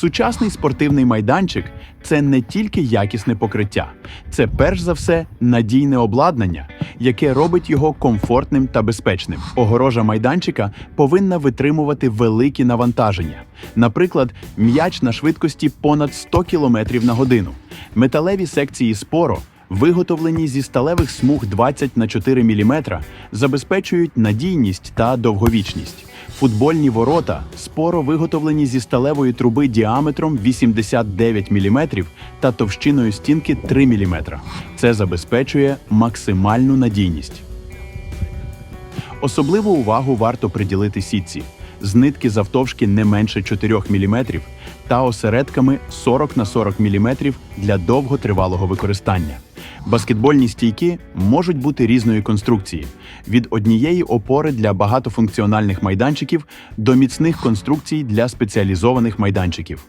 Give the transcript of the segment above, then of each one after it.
Сучасний спортивний майданчик це не тільки якісне покриття, це перш за все надійне обладнання, яке робить його комфортним та безпечним. Огорожа майданчика повинна витримувати великі навантаження. Наприклад, м'яч на швидкості понад 100 км на годину. Металеві секції споро виготовлені зі сталевих смуг 20 на 4 мм, забезпечують надійність та довговічність. Футбольні ворота споро виготовлені зі сталевої труби діаметром 89 мм та товщиною стінки 3 мм. Це забезпечує максимальну надійність. Особливу увагу варто приділити сітці з нитки завтовшки не менше 4 мм та осередками 40 на 40 мм для довготривалого використання. Баскетбольні стійки можуть бути різної конструкції від однієї опори для багатофункціональних майданчиків до міцних конструкцій для спеціалізованих майданчиків.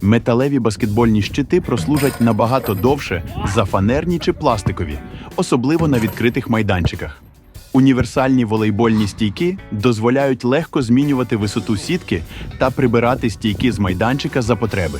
Металеві баскетбольні щити прослужать набагато довше за фанерні чи пластикові, особливо на відкритих майданчиках. Універсальні волейбольні стійки дозволяють легко змінювати висоту сітки та прибирати стійки з майданчика за потреби.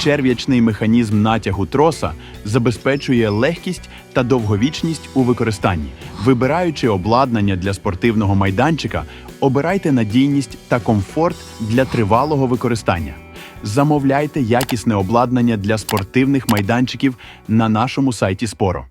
Черв'ячний механізм натягу троса забезпечує легкість та довговічність у використанні. Вибираючи обладнання для спортивного майданчика, обирайте надійність та комфорт для тривалого використання. Замовляйте якісне обладнання для спортивних майданчиків на нашому сайті Споро.